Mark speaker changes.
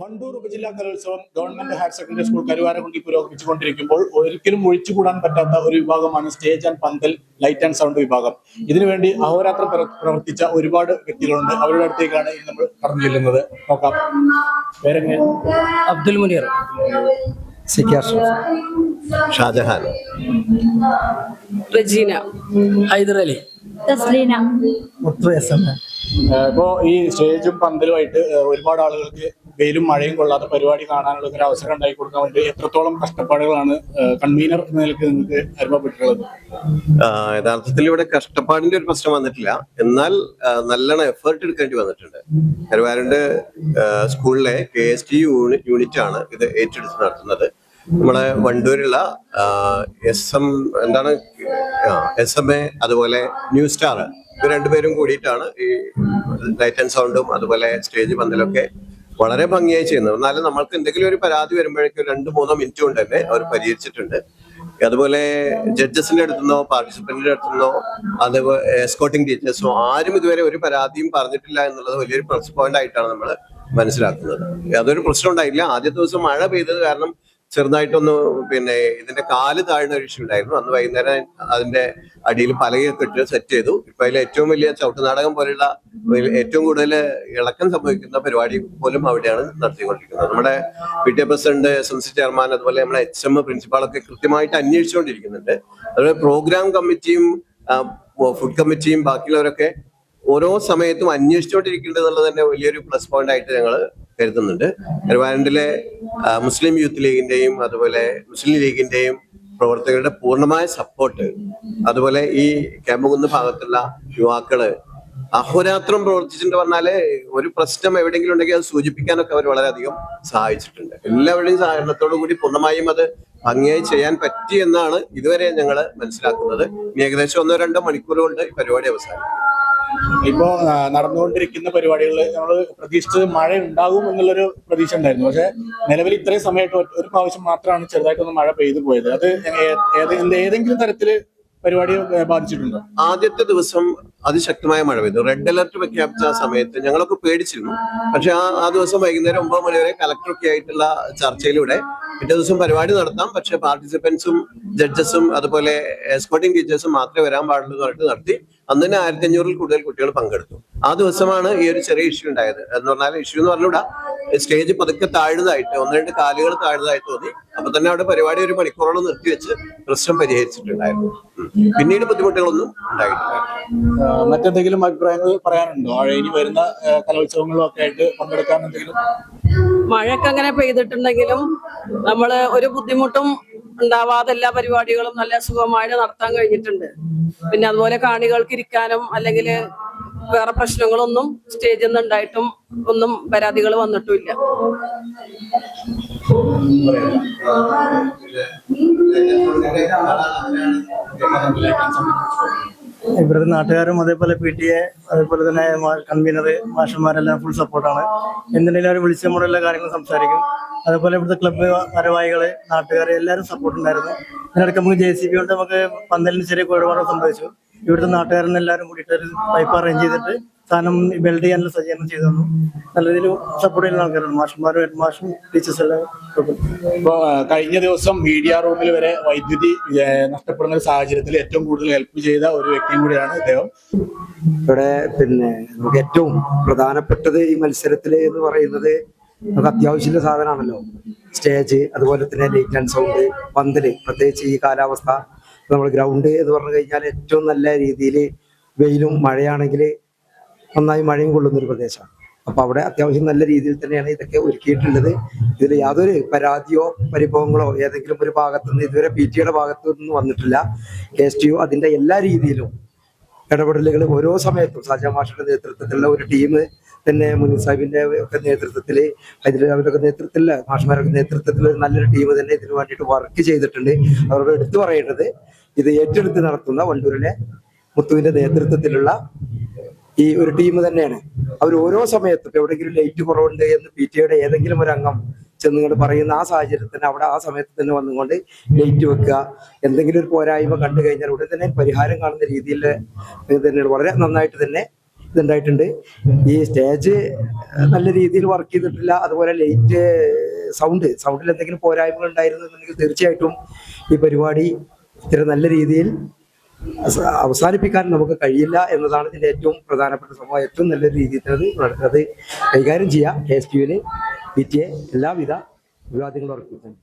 Speaker 1: വണ്ടൂർ ഉപജില്ലാ കലോത്സവം government higher secondary school കരുവാരകുണ്ടി പുരോഗമിച്ചുകൊണ്ടിരിക്കുമ്പോൾ ഒരിക്കലും ഒഴിച്ചുകൂടാൻ പറ്റാത്ത ഒരു വിഭാഗമാണ് സ്റ്റേജ് ആൻഡ് പന്തൽ ലൈറ്റ് ആൻഡ് സൗണ്ട് വിഭാഗം. ഇതിനുവേണ്ടി അഹോരാത്രം പ്രവർത്തിച്ച ഒരുപാട് വ്യക്തികളുണ്ട്. അവരുടെ അടുത്തേക്കാണ് ഇനി നമ്മൾ കടന്നു ചെല്ലുന്നത്. നോക്കാം. പേരെങ്ങനെ?
Speaker 2: അബ്ദുൽ മുനീർ.
Speaker 3: ഷാജഹാൻ.
Speaker 4: റജീന.
Speaker 2: ഹൈദരലി
Speaker 5: തസ്ലീന.
Speaker 1: ഇപ്പോ ഈ സ്റ്റേജും പന്തലുമായിട്ട് ഒരുപാട് ആളുകൾക്ക് വെയിലും മഴയും കൊള്ളാത്ത പരിപാടി കാണാനുള്ള ഒരു അവസരം ഉണ്ടാക്കി കൊടുക്കാൻ വേണ്ടി എത്രത്തോളം കഷ്ടപ്പാടുകളാണ് കൺവീനർ എന്ന നിലയ്ക്ക് നിങ്ങൾക്ക് അനുഭവപ്പെട്ടിട്ടുള്ളത്
Speaker 3: യഥാർത്ഥത്തിൽ ഇവിടെ കഷ്ടപ്പാടിന്റെ ഒരു പ്രശ്നം വന്നിട്ടില്ല. എന്നാൽ നല്ലോണം എഫേർട്ട് എടുക്കേണ്ടി വന്നിട്ടുണ്ട്. കരുവാരുണ്ട് സ്കൂളിലെ കെ എസ് ടി യൂണിറ്റ് ആണ് ഇത് ഏറ്റെടുത്ത് നടത്തുന്നത്. നമ്മളെ വണ്ടൂരുള്ള എസ് എം എന്താണ് എസ് എം എ അതുപോലെ ന്യൂ സ്റ്റാർ ഇവർ രണ്ടുപേരും കൂടിയിട്ടാണ് ഈ ലൈറ്റ് ആൻഡ് സൗണ്ടും അതുപോലെ സ്റ്റേജ് പന്തലൊക്കെ വളരെ ഭംഗിയായി ചെയ്യുന്നത്. എന്നാലും നമ്മൾക്ക് എന്തെങ്കിലും ഒരു പരാതി വരുമ്പോഴേക്കും രണ്ടു മൂന്നോ മിനിറ്റ് കൊണ്ട് തന്നെ അവർ പരിഹരിച്ചിട്ടുണ്ട്. അതുപോലെ ജഡ്ജസിന്റെ അടുത്തുനിന്നോ പാർട്ടിസിപ്പന്റിന്റെ അടുത്തുനിന്നോ അതേപോലെ എസ്കോട്ടിംഗ് ടീച്ചേഴ്സോ ആരും ഇതുവരെ ഒരു പരാതിയും പറഞ്ഞിട്ടില്ല എന്നുള്ളത് വലിയൊരു പ്ലസ് പോയിന്റ് ആയിട്ടാണ് നമ്മൾ മനസ്സിലാക്കുന്നത്. അതൊരു പ്രശ്നം ഉണ്ടായില്ല. ആദ്യത്തെ ദിവസം മഴ പെയ്തത് കാരണം ചെറുതായിട്ടൊന്ന് പിന്നെ ഇതിന്റെ കാൽ താഴ്ന്ന ഒരു ഇഷ്യൂ ഉണ്ടായിരുന്നു. അന്ന് വൈകുന്നേരം അതിന്റെ അടിയിൽ പലകയൊക്കെ ഇട്ട് സെറ്റ് ചെയ്തു. ഇപ്പൊ അതിൽ ഏറ്റവും വലിയ ചവിട്ട് നാടകം പോലെയുള്ള ഏറ്റവും കൂടുതൽ ഇളക്കം സംഭവിക്കുന്ന പരിപാടി പോലും അവിടെയാണ് നടത്തിക്കൊണ്ടിരിക്കുന്നത്. നമ്മുടെ P T president S M C chairman അതുപോലെ നമ്മുടെ എച്ച് എം പ്രിൻസിപ്പാളൊക്കെ കൃത്യമായിട്ട് അന്വേഷിച്ചുകൊണ്ടിരിക്കുന്നുണ്ട്. അതുപോലെ പ്രോഗ്രാം കമ്മിറ്റിയും ഫുഡ് കമ്മിറ്റിയും ബാക്കിയുള്ളവരൊക്കെ ഓരോ സമയത്തും അന്വേഷിച്ചുകൊണ്ടിരിക്കേണ്ടത് എന്നുള്ളത് തന്നെ വലിയൊരു പ്ലസ് പോയിന്റ് ആയിട്ട് ഞങ്ങൾ കരുതുന്നുണ്ട്. കരുവാരണ്ടിലെ മുസ്ലിം യൂത്ത് ലീഗിന്റെയും അതുപോലെ മുസ്ലിം ലീഗിന്റെയും പ്രവർത്തകരുടെ പൂർണമായ സപ്പോർട്ട് അതുപോലെ ഈ കേമ്പകുന്ന് ഭാഗത്തുള്ള യുവാക്കൾ അഹോരാത്രം പ്രവർത്തിച്ചിട്ടുണ്ട് പറഞ്ഞാൽ ഒരു പ്രശ്നം എവിടെയെങ്കിലും ഉണ്ടെങ്കിൽ അത് സൂചിപ്പിക്കാനൊക്കെ അവർ വളരെയധികം സഹായിച്ചിട്ടുണ്ട്. എല്ലാവരുടെയും സഹകരണത്തോടു കൂടി പൂർണമായും അത് ഭംഗിയായി ചെയ്യാൻ പറ്റി എന്നാണ് ഇതുവരെ ഞങ്ങൾ മനസ്സിലാക്കുന്നത്. ഏകദേശം ഒന്നോ രണ്ടോ മണിക്കൂർ കൊണ്ട് പരിപാടി അവസാനിക്കും.
Speaker 1: ഇപ്പോ ആ, നടന്നുകൊണ്ടിരിക്കുന്ന പരിപാടികളിൽ നമ്മൾ പ്രതീക്ഷിച്ചത് മഴ ഉണ്ടാകും എന്നുള്ളൊരു പ്രതീക്ഷ ഉണ്ടായിരുന്നു. പക്ഷെ നിലവിൽ ഇത്രയും ഒറ്റ- ഒരു പ്രാവശ്യം മാത്രമാണ് ചെറുതായിട്ടൊന്ന് മഴ പെയ്തു പോയത്. അത് ഏതെങ്കിലും തരത്തിൽ പരിപാടി ബാധിച്ചിട്ടുണ്ടോ?
Speaker 3: ആദ്യത്തെ ദിവസം അതിശക്തമായ മഴ പെയ്തു. റെഡ് അലർട്ട് പ്രഖ്യാപിച്ച ആ സമയത്ത് ഞങ്ങളൊക്കെ പേടിച്ചിരുന്നു. പക്ഷെ ആ ആ ദിവസം വൈകുന്നേരം ഒമ്പത് മണി വരെ കലക്ടറൊക്കെ ആയിട്ടുള്ള ചർച്ചയിലൂടെ പിറ്റേ ദിവസം പരിപാടി നടത്താം. പക്ഷെ പാർട്ടിസിപ്പൻസും ജഡ്ജസും അതുപോലെ എസ്കോട്ടിംഗ് ടീച്ചേഴ്സും മാത്രമേ വരാൻ പാടുള്ളൂ എന്ന് പറഞ്ഞിട്ട് നടത്തി. അന്ന് തന്നെ ആയിരത്തി അഞ്ഞൂറിൽ കൂടുതൽ കുട്ടികൾ പങ്കെടുത്തു. ആ ദിവസമാണ് ഈ ഒരു ചെറിയ ഇഷ്യൂ ഉണ്ടായത്. എന്ന് പറഞ്ഞാൽ ഇഷ്യൂ എന്ന് പറഞ്ഞുകൂടാ സ്റ്റേജ് പതുക്കെ താഴ്ന്നതായിട്ട് ഒന്ന് രണ്ട് കാലുകൾ താഴ്ന്നതായി തോന്നി. അപ്പൊ തന്നെ അവിടെ പരിപാടി ഒരു മണിക്കൂറോളം നിർത്തിവെച്ച് പ്രശ്നം പരിഹരിച്ചിട്ടുണ്ടായിരുന്നു. പിന്നീട് ബുദ്ധിമുട്ടുകളൊന്നും ഉണ്ടായിട്ടില്ല.
Speaker 1: മറ്റെന്തെങ്കിലും അഭിപ്രായങ്ങൾ പറയാനുണ്ടോ? ഇനി വരുന്ന കലോത്സവങ്ങളും ഒക്കെ ആയിട്ട് പങ്കെടുക്കാൻ എന്തെങ്കിലും?
Speaker 4: മഴയൊക്കെ അങ്ങനെ പെയ്തിട്ടുണ്ടെങ്കിലും നമ്മൾ ഒരു ബുദ്ധിമുട്ടും ഉണ്ടാവാതെ എല്ലാ പരിപാടികളും നല്ല സുഖമായിട്ട് നടത്താൻ കഴിഞ്ഞിട്ടുണ്ട്. പിന്നെ അതുപോലെ കാണികൾക്ക് ഇരിക്കാനും അല്ലെങ്കിൽ വേറെ പ്രശ്നങ്ങളൊന്നും സ്റ്റേജിൽ നിന്ന് ഉണ്ടായിട്ടും ഒന്നും പരാതികൾ വന്നിട്ടുമില്ല.
Speaker 2: ഇവിടുത്തെ നാട്ടുകാരും അതേപോലെ പി ടി എ അതേപോലെ തന്നെ കൺവീനർ മാഷന്മാരെല്ലാം ഫുൾ സപ്പോർട്ടാണ് എന്തിനെങ്കിലും അവർ വിളിച്ച് നമ്മുടെ എല്ലാ കാര്യങ്ങളും സംസാരിക്കും. അതേപോലെ ഇവിടുത്തെ ക്ലബ്ബ് ഭാരവാഹികൾ നാട്ടുകാർ എല്ലാവരും സപ്പോർട്ടുണ്ടായിരുന്നു അതിനിടയ്ക്ക് നമുക്ക് ജെ സി ബി കൊണ്ട് നമുക്ക് പന്തലിന് ചെറിയ കുഴപ്പമാണ് സംഭവിച്ചു. ഇവിടുത്തെ നാട്ടുകാരൻ എല്ലാവരും കൂടിയിട്ട് ഒരു പൈപ്പ് അറേഞ്ച് ചെയ്തിട്ട് സാധനം ബിൽഡ് ചെയ്യാനുള്ള സജ്ജീകരണം ചെയ്തു തന്നു. നല്ല രീതിയിൽ സപ്പോർട്ട് ചെയ്യുന്ന ആൾക്കാരാണ്. മാഷന്മാരും ഹെഡ് മാഷും ടീച്ചേഴ്സ് എല്ലാം
Speaker 1: കഴിഞ്ഞ ദിവസം മീഡിയ റൂമിൽ വരെ വൈദ്യുതി നഷ്ടപ്പെടുന്ന ഒരു സാഹചര്യത്തിൽ ഏറ്റവും കൂടുതൽ ഹെൽപ്പ് ചെയ്ത ഒരു വ്യക്തിയും കൂടിയാണ് ഇദ്ദേഹം.
Speaker 6: ഇവിടെ പിന്നെ നമുക്ക് ഏറ്റവും പ്രധാനപ്പെട്ടത് ഈ മത്സരത്തിൽ എന്ന് പറയുന്നത് നമുക്ക് അത്യാവശ്യമുള്ള സാധനമാണല്ലോ. സ്റ്റേജ് അതുപോലെ തന്നെ ലൈറ്റ് ആൻഡ് സൗണ്ട് പന്തൽ പ്രത്യേകിച്ച് ഈ കാലാവസ്ഥ നമ്മൾ ഗ്രൗണ്ട് എന്ന് പറഞ്ഞു കഴിഞ്ഞാൽ ഏറ്റവും നല്ല രീതിയിൽ വെയിലും മഴയാണെങ്കിൽ നന്നായി മഴയും കൊള്ളുന്നൊരു പ്രദേശമാണ്. അപ്പോൾ അവിടെ അത്യാവശ്യം നല്ല രീതിയിൽ തന്നെയാണ് ഇതൊക്കെ ഒരുക്കിയിട്ടുള്ളത്. ഇതിൽ യാതൊരു പരാതിയോ പരിഭവങ്ങളോ ഏതെങ്കിലും ഒരു ഭാഗത്തുനിന്ന് ഇതുവരെ പി ടിയുടെ ഭാഗത്തു നിന്ന് വന്നിട്ടില്ല. കെ എസ് ടി യു അതിന്റെ എല്ലാ രീതിയിലും ഇടപെടലുകൾ ഓരോ സമയത്തും സാജ മാഷയുടെ നേതൃത്വത്തിലുള്ള ഒരു ടീം തന്നെ മുനീർ സാഹിബിന്റെ ഒക്കെ നേതൃത്വത്തിൽ ഹൈദരാബാദിന്റെ നേതൃത്വത്തിലുള്ള മാഷ്മാരുടെ നേതൃത്വത്തിൽ നല്ലൊരു ടീം തന്നെ ഇതിനു വേണ്ടിയിട്ട് വർക്ക് ചെയ്തിട്ടുണ്ട്. അവരോട് എടുത്തു പറയേണ്ടത് ഇത് ഏറ്റെടുത്ത് നടത്തുന്ന വണ്ടൂരിലെ മുത്തുവിന്റെ നേതൃത്വത്തിലുള്ള ഈ ഒരു ടീം തന്നെയാണ്. അവർ ഓരോ സമയത്തും എവിടെയെങ്കിലും ലൈറ്റ് കുറവുണ്ട് എന്ന് പി ടി എയുടെ ഏതെങ്കിലും ഒരു അംഗം ചെന്നുകൊണ്ട് പറയുന്ന ആ സാഹചര്യത്തിൽ തന്നെ അവിടെ ആ സമയത്ത് തന്നെ വന്നുകൊണ്ട് ലൈറ്റ് വെക്കുക. എന്തെങ്കിലും ഒരു പോരായ്മ കണ്ടു കഴിഞ്ഞാൽ ഉടൻ തന്നെ പരിഹാരം കാണുന്ന രീതിയിൽ തന്നെയാണ്. വളരെ നന്നായിട്ട് തന്നെ ഇതുണ്ടായിട്ടുണ്ട്. ഈ സ്റ്റേജ് നല്ല രീതിയിൽ വർക്ക് ചെയ്തിട്ടില്ല. അതുപോലെ ലൈറ്റ് സൗണ്ട് സൗണ്ടിൽ എന്തെങ്കിലും പോരായ്മകൾ ഉണ്ടായിരുന്നു ഉണ്ടായിരുന്നുണ്ടെങ്കിൽ തീർച്ചയായിട്ടും ഈ പരിപാടി ഇത്ര നല്ല രീതിയിൽ അവസാനിപ്പിക്കാൻ നമുക്ക് കഴിയില്ല എന്നതാണ് ഇതിന്റെ ഏറ്റവും പ്രധാനപ്പെട്ട സംഭവം. ഏറ്റവും നല്ല രീതിയിൽ തന്നെ അത് കൈകാര്യം ചെയ്യാം കെ എസ് ടിയുവിന് പി ടി എ എല്ലാവിധ വിവാദങ്ങളും ഉറപ്പിക്കുന്നു